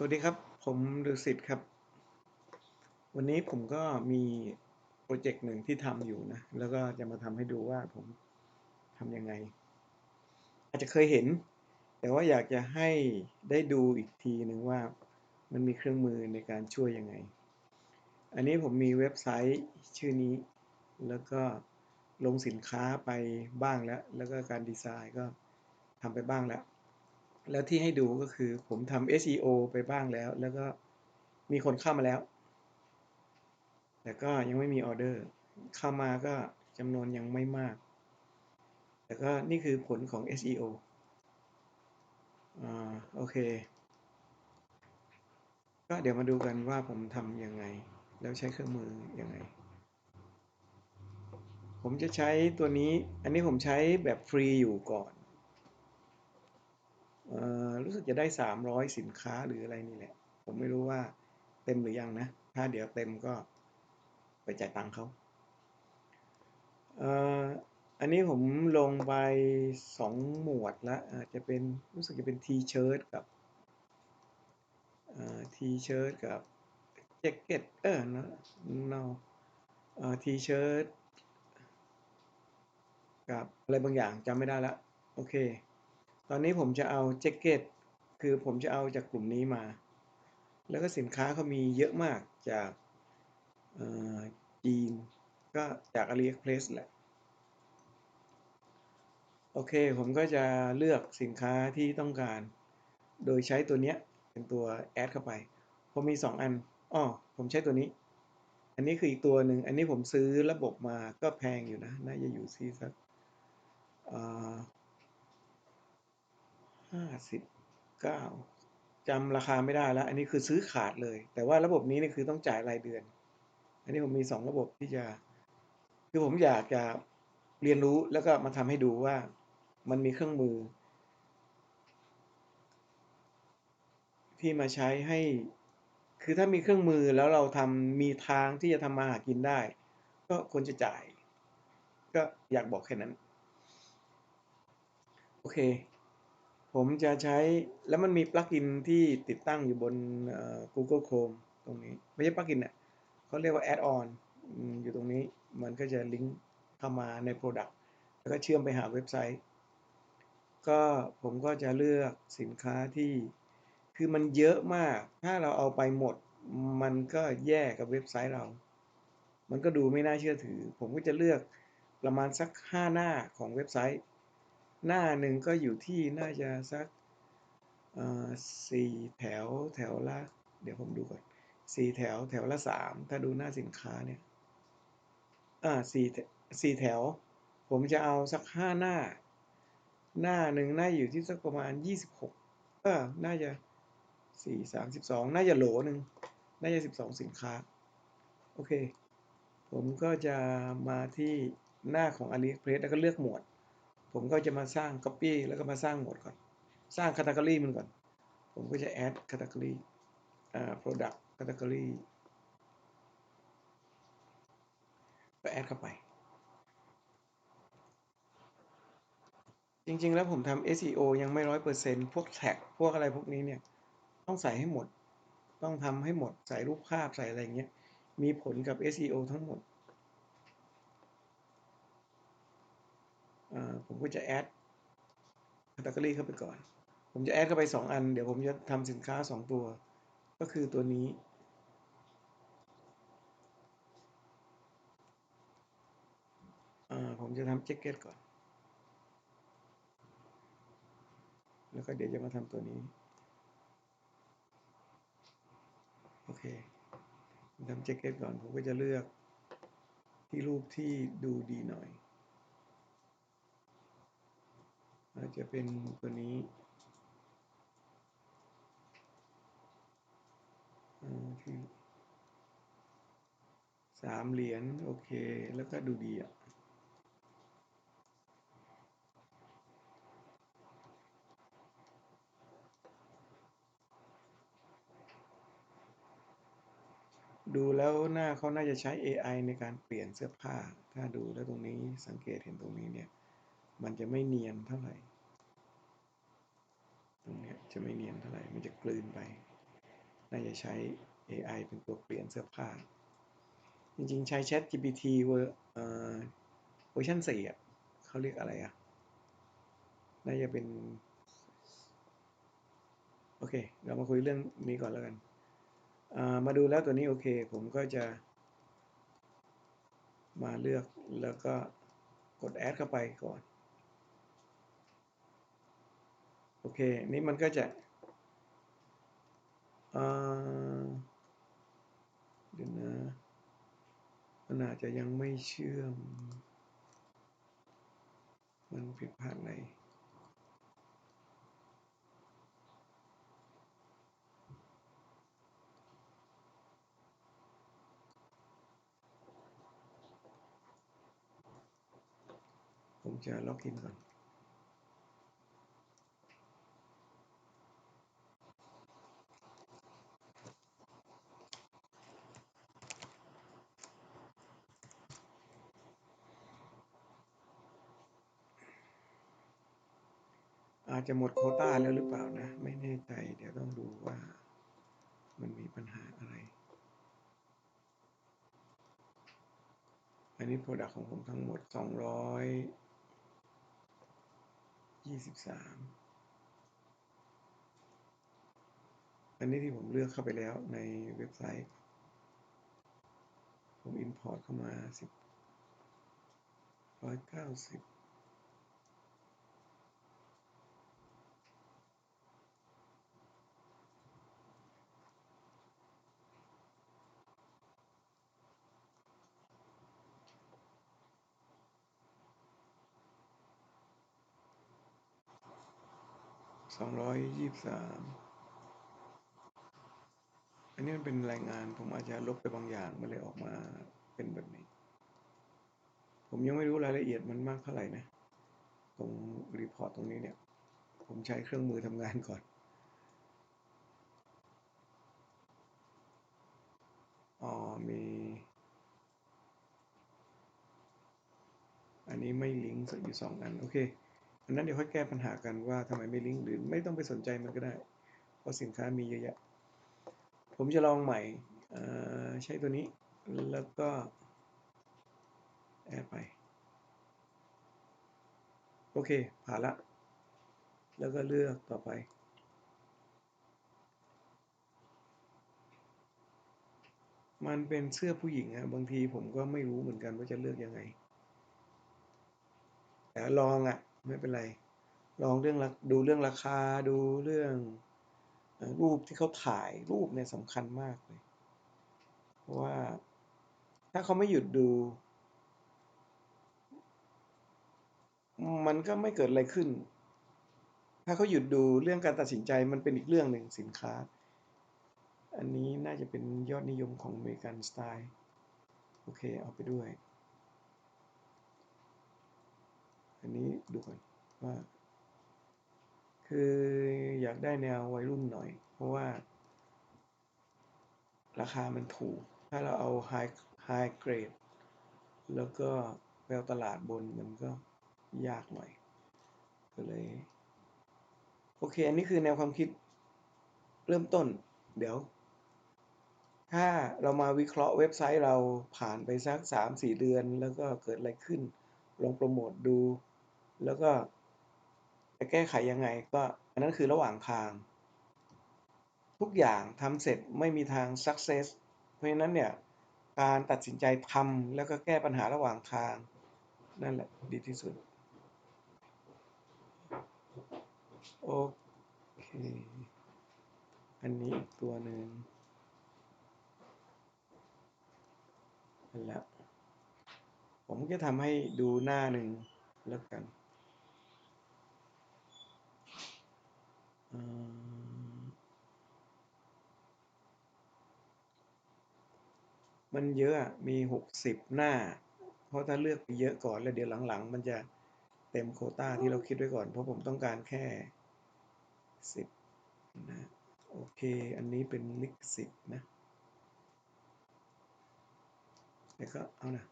สวัสดีครับ ผมดุสิตครับ วันนี้ผมก็มีโปรเจกต์หนึ่งที่ทำอยู่นะ แล้วก็จะมาทำให้ดูว่าผมทำยังไง อาจจะเคยเห็น แต่ว่าอยากจะให้ได้ดูอีกทีหนึ่งว่ามันมีเครื่องมือในการช่วยยังไง อันนี้ผมมีเว็บไซต์ชื่อนี้ แล้วก็ลงสินค้าไปบ้างแล้ว แล้วก็การดีไซน์ก็ทำไปบ้างแล้ว แล้วที่ให้ดูก็คือผมทำ SEO ไปบ้างแล้ว แล้วก็มีคนเข้ามาแล้ว แต่ก็ยังไม่มีออเดอร์ เข้ามาก็จำนวนยังไม่มาก แต่ก็นี่คือผลของ SEO อ่าโอเค ก็เดี๋ยวมาดูกันว่าผมทำยังไง แล้วใช้เครื่องมือยังไง ผมจะใช้ตัวนี้ อันนี้ผมใช้แบบฟรีอยู่ก่อน รู้สึกจะได้ 300 สินค้าหรืออะไรนี่แหละ ผมไม่รู้ว่าเต็มหรือยังนะ ถ้าเดี๋ยวเต็มก็ไปจ่ายตังค์เขาเอ,อ,อันนี้ผมลงไปสองหมวดละอาจจะเป็นรู้สึกจะเป็นทีเชิ้ตกับทีเชิ้ตกับแจ็คเก็ตเออเนาะเนาทีเชิ้ตกับอะไรบางอย่างจำไม่ได้ละ โอเค ตอนนี้ผมจะเอาแจ็คเก็ตคือผมจะเอาจากกลุ่มนี้มา แล้วก็สินค้าเขามีเยอะมากจากจีนก็จาก AliExpress แหละ โอเค ผมก็จะเลือกสินค้าที่ต้องการ โดยใช้ตัวเนี้ยเป็นตัวแอดเข้าไป ผมมี 2 อันอ๋อผมใช้ตัวนี้ อันนี้คืออีกตัวหนึ่ง อันนี้ผมซื้อระบบมาก็แพงอยู่นะ น่าจะอยู่ที่สัก ห้าสิบเก้าจำราคาไม่ได้แล้ว อันนี้คือซื้อขาดเลย แต่ว่าระบบนี้นี่คือต้องจ่ายรายเดือน อันนี้ผมมีสองระบบที่จะ คือผมอยากจะเรียนรู้แล้วก็มาทำให้ดูว่ามันมีเครื่องมือ ที่มาใช้ให้ คือถ้ามีเครื่องมือแล้วเราทำมีทางที่จะทำมาหากินได้ ก็ควรจะจ่าย ก็อยากบอกแค่นั้น โอเค ผมจะใช้แล้วมันมีปลั๊กอินที่ติดตั้งอยู่บน Google Chrome ตรงนี้ ไม่ใช่ปลั๊กอินเนี่ยเขาเรียกว่า add on อยู่ตรงนี้ มันก็จะลิงก์เข้ามาใน Product แล้วก็เชื่อมไปหาเว็บไซต์ ก็ผมก็จะเลือกสินค้าที่คือมันเยอะมาก ถ้าเราเอาไปหมด มันก็แย่กับเว็บไซต์เรา มันก็ดูไม่น่าเชื่อถือ ผมก็จะเลือกประมาณสัก 5 หน้าของเว็บไซต์ หน้าหนึ่งก็อยู่ที่น่าจะสักสี่แถวแถวละ เดี๋ยวผมดูก่อนสี่แถวแถวละสามถ้าดูหน้าสินค้าเนี่ยอ่าสี่สี่แถว ผมจะเอาสักห้าหน้า หน้าหนึ่งน่าอยู่ที่สักประมาณยี่สิบหกเออน่าจะสี่สามสิบสองน่าจะโหลหนึ่งน่าจะสิบสองสินค้า โอเค ผมก็จะมาที่หน้าของ AliExpress แล้วก็เลือกหมวด ผมก็จะมาสร้าง Copy แล้วก็มาสร้างหมวดก่อน สร้าง Category มันก่อน ผมก็จะ add Category อ่า Product Category ก็แอดเข้าไป จริง ๆ แล้วผมทำ SEO ยังไม่ร้อยเปอร์เซ็นต์พวกแท็ก พวกอะไรพวกนี้เนี่ย ต้องใส่ให้หมด ต้องทำให้หมด ใส่รูปภาพ ใส่อะไรเงี้ย มีผลกับ SEO ทั้งหมด ผมก็จะแอด category เข้าไปก่อน ผมจะแอดเข้าไป 2 อัน เดี๋ยวผมจะทำสินค้า 2 ตัว ก็คือตัวนี้ ผมจะทำแจ็คเก็ตก่อน แล้วก็เดี๋ยวจะมาทำตัวนี้ โอเคทำแจ็คเก็ตก่อน ผมก็จะเลือกที่รูปที่ดูดีหน่อย อาจจะเป็นตัวนี้สามเหรียญโอเค แล้วก็ดูดีอะดูแล้วหน้าเขาน่าจะใช้ AI ในการเปลี่ยนเสื้อผ้า ถ้าดูแล้วตรงนี้สังเกตเห็นตรงนี้เนี่ย มันจะไม่เนียนเท่าไหร่ ตรงนี้จะไม่เนียนเท่าไหร่ มันจะกลืนไป น่าจะใช้ AI เป็นตัวเปลี่ยนเสื้อผ้า จริงๆ ใช้ Chat GPT เวอร์เวอร์ชัน4อะเขาเรียกอะไรอะ น่าจะเป็น โอเค เรามาคุยเรื่องนี้ก่อนแล้วกัน มาดูแล้วตัวนี้โอเค ผมก็จะ มาเลือกแล้วก็กดแอดเข้าไปก่อน โอเค นี่มันก็จะอ่าเดี๋ยวนะ มันอาจจะยังไม่เชื่อม มันผิดพลาดอะไรผมจะล็อกอินก่อน อาจจะหมดโคต้าแล้วหรือเปล่านะ ไม่แน่ใจ เดี๋ยวต้องดูว่ามันมีปัญหาอะไร อันนี้ Product ของผมทั้งหมด 223 อันนี้ที่ผมเลือกเข้าไปแล้วในเว็บไซต์ ผม Import เข้ามา 10 190 223อันนี้มันเป็นรายงานผมอาจจะลบไปบางอย่างมันเลยออกมาเป็นแบบนี้ ผมยังไม่รู้รายละเอียดมันมากเท่าไหร่นะ ตรงรีพอร์ตตรงนี้เนี่ย ผมใช้เครื่องมือทำงานก่อนอ๋อมี อันนี้ไม่ลิงก์อยู่สองอัน โอเค อันนั้นเดี๋ยวค่อยแก้ปัญหากันว่าทำไมไม่ลิงก์หรือไม่ต้องไปสนใจมันก็ได้ เพราะสินค้ามีเยอะแยะ ผมจะลองใหม่ใช้ตัวนี้แล้วก็แอดไป โอเค ผ่านละ แล้วก็เลือกต่อไป มันเป็นเสื้อผู้หญิงอะบางทีผมก็ไม่รู้เหมือนกันว่าจะเลือกยังไง แต่ลองอะ ไม่เป็นไร ลองเรื่องดูเรื่องราคาดูเรื่องรูปที่เขาถ่ายรูปเนี่ยสำคัญมากเลย เพราะว่าถ้าเขาไม่หยุดดู มันก็ไม่เกิดอะไรขึ้น ถ้าเขาหยุดดูเรื่องการตัดสินใจมันเป็นอีกเรื่องหนึ่งสินค้า อันนี้น่าจะเป็นยอดนิยมของอเมริกันสไตล์ โอเค เอาไปด้วย อันนี้ดูก่อนว่า คืออยากได้แนววัยรุ่นหน่อย เพราะว่า ราคามันถูก ถ้าเราเอา high high grade แล้วก็แววตลาดบนมันก็ยากหน่อย ก็เลย โอเค อันนี้คือแนวความคิดเริ่มต้น เดี๋ยว ถ้าเรามาวิเคราะห์เว็บไซต์เราผ่านไปสักสามสี่เดือน แล้วก็เกิดอะไรขึ้น ลองโปรโมทดู แล้วก็จะแก้ไขยังไงก็อันนั้นคือระหว่างทาง ทุกอย่างทำเสร็จไม่มีทาง success เพราะฉะนั้นเนี่ยการตัดสินใจทำแล้วก็แก้ปัญหาระหว่างทาง นั่นแหละดีที่สุด โอเค อันนี้อีกตัวหนึ่งแล้วผมจะทำให้ดูหน้าหนึ่งแล้วกัน มันเยอะมีหกสิบหน้า เพราะถ้าเลือกไปเยอะก่อนแล้วเดี๋ยวหลังๆ มันจะเต็มโคต้าที่เราคิดไว้ก่อน เพราะผมต้องการแค่สิบนะโอเค อันนี้เป็นลิขสิทธิ์นะแต่ก็เอานะ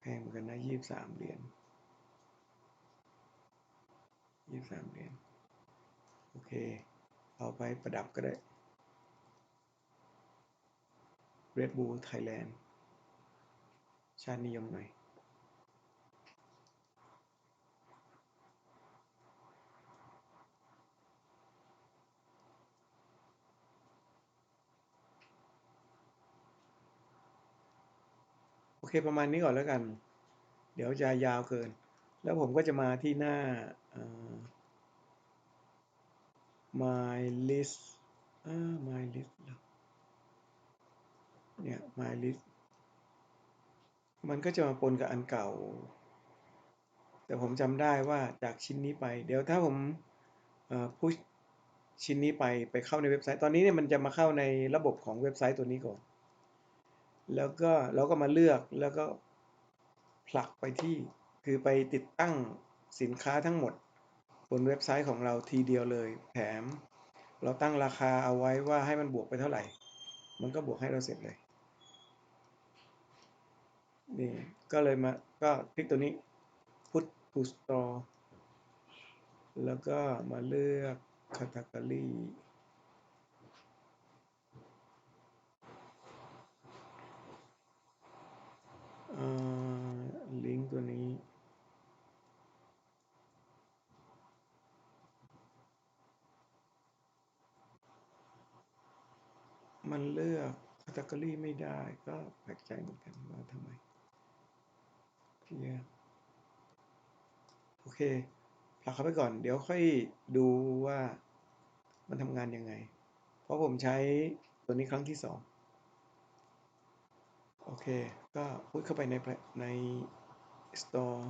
แพงเหมือนกันนะยี่สามเหรียญยี่สามเหรียญ โอเค เอาไปประดับก็ได้ Red Bull Thailand ชาตินิยมหน่อย โอเคประมาณนี้ก่อนแล้วกัน เดี๋ยวจะยาวเกิน แล้วผมก็จะมาที่หน้า my list อ่า my list เหรอเนี่ย my list มันก็จะมาปนกับอันเก่า แต่ผมจำได้ว่าจากชิ้นนี้ไป เดี๋ยวถ้าผมเอ่อ push ชิ้นนี้ไปไปเข้าในเว็บไซต์ ตอนนี้เนี่ยมันจะมาเข้าในระบบของเว็บไซต์ตัวนี้ก่อน แล้วก็เราก็มาเลือกแล้วก็ผลักไปที่คือไปติดตั้งสินค้าทั้งหมด บนเว็บไซต์ของเราทีเดียวเลย แถม เราตั้งราคาเอาไว้ว่าให้มันบวกไปเท่าไหร่ มันก็บวกให้เราเสร็จเลย นี่ก็เลยมา ก็คลิกตัวนี้ put to store แล้วก็มาเลือก category อ่าลิงก์ตัวนี้ มันเลือก category ไม่ได้ก็แปลกใจเหมือนกันว่าทำไมเนี่ยโอเคผลักเขาไปก่อน เดี๋ยวค่อยดูว่ามันทำงานยังไง เพราะผมใช้ตัวนี้ครั้งที่สองโอเค ก็พุดเข้าไปในใน store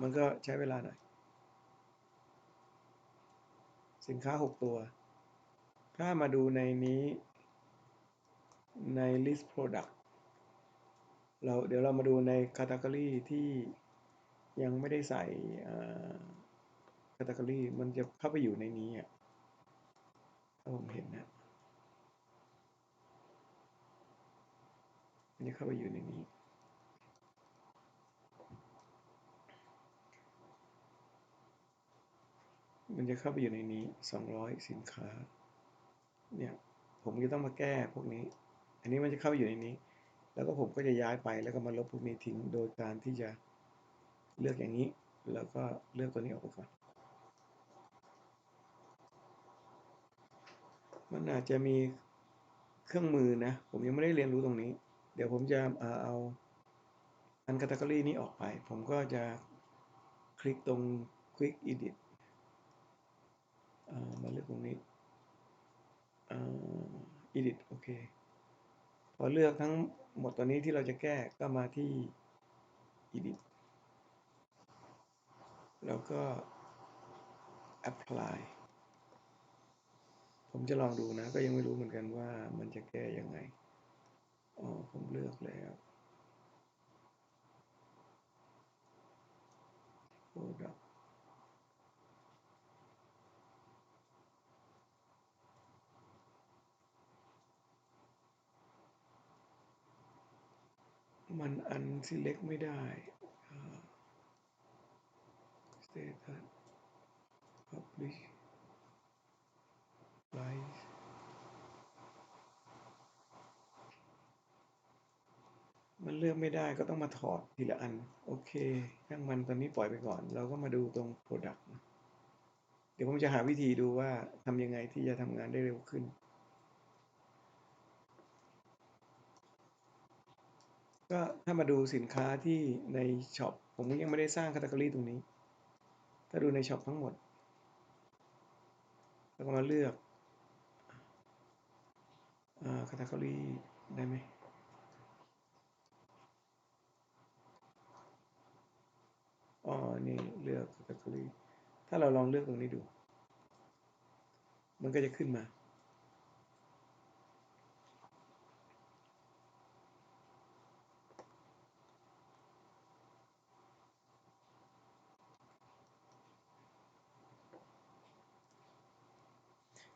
มันก็ใช้เวลาหน่อย สินค้า 6 ตัว ถ้ามาดูในนี้ ใน list product เราเดี๋ยวเรามาดูใน category ที่ยังไม่ได้ใส่อ่า category มันจะเข้าไปอยู่ในนี้อะถ้าผมเห็นนะมันจะเข้าไปอยู่ในนี้ มันจะเข้าไปอยู่ในนี้ 200 สินค้า เนี่ย ผมจะต้องมาแก้พวกนี้ อันนี้มันจะเข้าไปอยู่ในนี้ แล้วก็ผมก็จะย้ายไปแล้วก็มาลบพวกนี้ทิ้งโดยการที่จะเลือกอย่างนี้ แล้วก็เลือกตัวนี้ออกไปก่อน มันอาจจะมีเครื่องมือนะ ผมยังไม่ได้เรียนรู้ตรงนี้ เดี๋ยวผมจะเอาอัน category นี้ออกไป ผมก็จะคลิกตรง quick edit มาเลือกตรงนี้อ่า edit โอเค อเลือกทั้งหมดตัวนี้ที่เราจะแก้ก็มาที่ edit แล้วก็ apply ผมจะลองดูนะ ก็ยังไม่รู้เหมือนกันว่ามันจะแก้ยังไง อ๋อ ผมเลือกแล้ว product มันอัน select ไม่ได้อ่า status publish price มันเลือกไม่ได้ก็ต้องมาถอดทีละอัน โอเคช่างมันตอนนี้ปล่อยไปก่อน เราก็มาดูตรง product เดี๋ยวผมจะหาวิธีดูว่าทำยังไงที่จะทำงานได้เร็วขึ้น ก็ถ้ามาดูสินค้าที่ในช็อปผมยังไม่ได้สร้างค a t e g o r y ตรงนี้ ถ้าดูในช็อปทั้งหมด แล้วก็มาเลือกอ่า category ได้ไหมอ๋อ นี่เลือก category ถ้าเราลองเลือกตรงนี้ดู มันก็จะขึ้นมา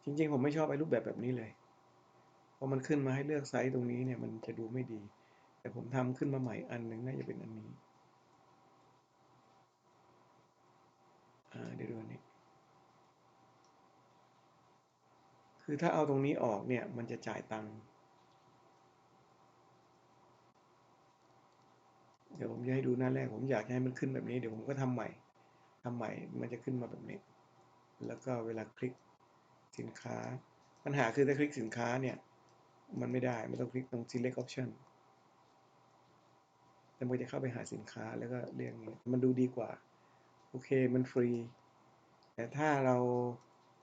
จริงๆ ผมไม่ชอบไอ้รูปแบบแบบนี้เลย พอมันขึ้นมาให้เลือกไซส์ตรงนี้เนี่ยมันจะดูไม่ดี แต่ผมทำขึ้นมาใหม่อันหนึ่งน่าจะเป็นอันนี้ อ่าเดี๋ยวดูอันนี้ คือถ้าเอาตรงนี้ออกเนี่ยมันจะจ่ายตังค์ เดี๋ยวผมจะให้ดูหน้าแรก ผมอยากให้มันขึ้นแบบนี้ เดี๋ยวผมก็ทำใหม่ทำใหม่ มันจะขึ้นมาแบบนี้ แล้วก็เวลาคลิก สินค้า ปัญหาคือถ้าคลิกสินค้าเนี่ย มันไม่ได้มันต้องคลิกตรง select option แต่มันจะเข้าไปหาสินค้าแล้วก็เรียกนี้มันดูดีกว่า โอเคมันฟรี แต่ถ้าเรา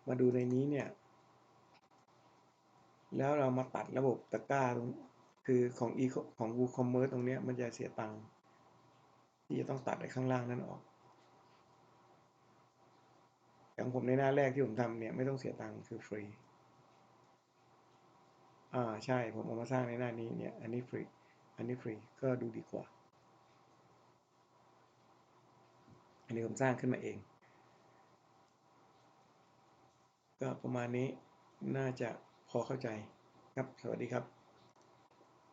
มาดูในนี้เนี่ย แล้วเรามาตัดระบบตะกร้าตรงคือของ e ของ WooCommerce ตรงเนี้ยมันจะเสียตังค์ที่จะต้องตัดไอ้ข้างล่างนั้นออก อย่างผมในหน้าแรกที่ผมทำเนี่ยไม่ต้องเสียตังค์คือฟรี อ่าใช่ผมเอามาสร้างในหน้านี้เนี่ยอันนี้ฟรี อันนี้ฟรีก็ดูดีกว่า อันนี้ผมสร้างขึ้นมาเอง ก็ประมาณนี้น่าจะพอเข้าใจครับสวัสดีครับ